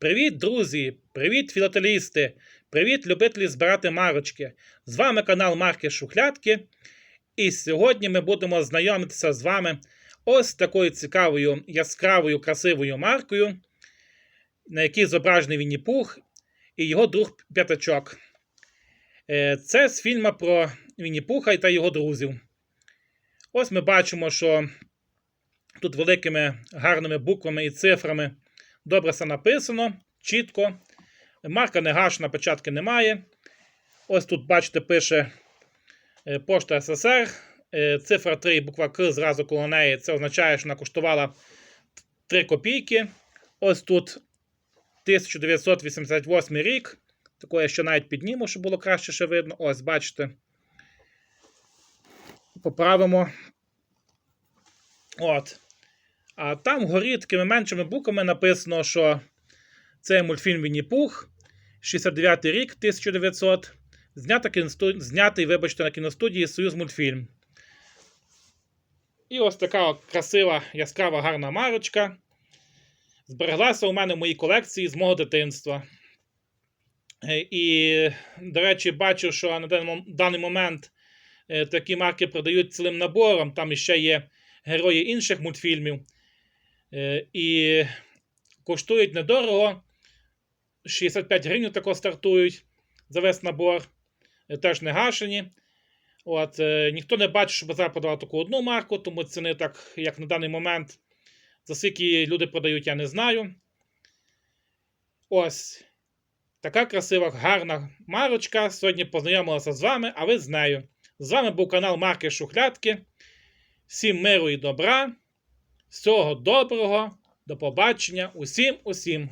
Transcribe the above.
Привіт, друзі! Привіт, філателісти! Привіт, любителі збирати марочки! З вами канал Марки Шухлядки. І сьогодні ми будемо знайомитися з вами ось такою цікавою, яскравою, красивою маркою, на якій зображений Вінні Пух і його друг П'ятачок. Е, Це з фільму про Вінні Пуха та його друзів. Ось ми бачимо, що тут великими гарними буквами і цифрами добре все написано, чітко. Марка не гашена, печатки немає. Ось тут, бачите, пише е, Пошта СССР. Е, Цифра 3 і буква К зразу коло неї. Це означає, що вона коштувала 3 копійки. Ось тут 1988 рік. Таке я ще навіть підніму, щоб було краще ще видно. Ось, бачите. Поправимо. От. А там вгорі такими меншими буквами написано, що це мультфільм Вінні Пух, 69 рік, 1900. Знято кіносту... Знятий, вибачте, на кіностудії Союз мультфільм. І ось така красива, яскрава, гарна марочка. Збереглася у мене в моїй колекції з мого дитинства. Е, І, до речі, бачу, що на даний момент е, такі марки продають цілим набором. Там ще є герої інших мультфільмів. Е, І коштують недорого. 65 гривень тако стартують за весь набор. Е, Теж не гашені. От, е, Ніхто не бачить, що базар продавав таку одну марку, тому ціни так, як на даний момент. За скільки люди продають, я не знаю. Ось. Така красива, гарна марочка. Сьогодні познайомилася з вами, а ви з нею. З вами був канал Марки Шухлядки. Всім миру і добра. Всього доброго. До побачення. Усім, усім.